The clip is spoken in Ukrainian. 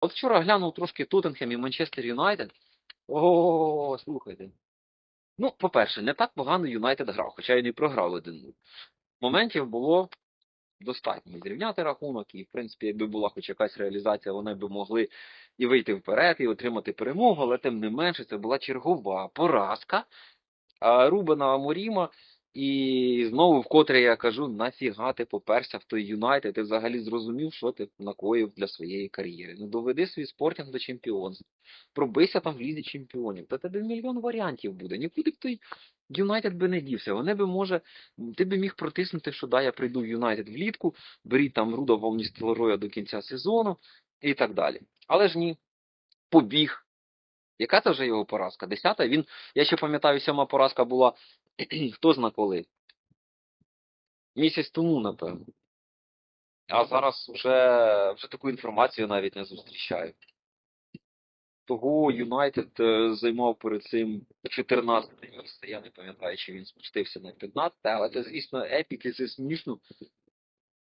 От вчора глянув трошки Тоттенхем і Манчестер Юнайтед. О, слухайте. Ну, по-перше, не так погано Юнайтед грав, хоча й не програв 1-0. Моментів було достатньо зрівняти рахунок, і, в принципі, якби була хоч якась реалізація, вони б могли і вийти вперед, і отримати перемогу, але тим не менше це була чергова поразка а, Рубена Аморіма. І знову вкотре я кажу, нафіга ти поперся в той Юнайтед, ти взагалі зрозумів, що ти накоїв для своєї кар'єри. Ну доведи свій спортінг до чемпіонства. Пробийся там в лізі чемпіонів. Та тебе мільйон варіантів буде. Нікуди б той Юнайтед би не дівся. Вони би, може, ти би міг протиснути, що да, я прийду в Юнайтед влітку, беріть там Руда Вовністелероя до кінця сезону і так далі. Але ж ні, побіг. Яка це вже його поразка? Десята? Він, я ще пам'ятаю, сьома поразка була хто зна коли. Місяць тому, напевно. А зараз вже, вже таку інформацію навіть не зустрічаю. Того Юнайтед е, займав перед цим 14 місце. Я не пам'ятаю, чи він спустився на 15, але це, звісно, епік і це смішно.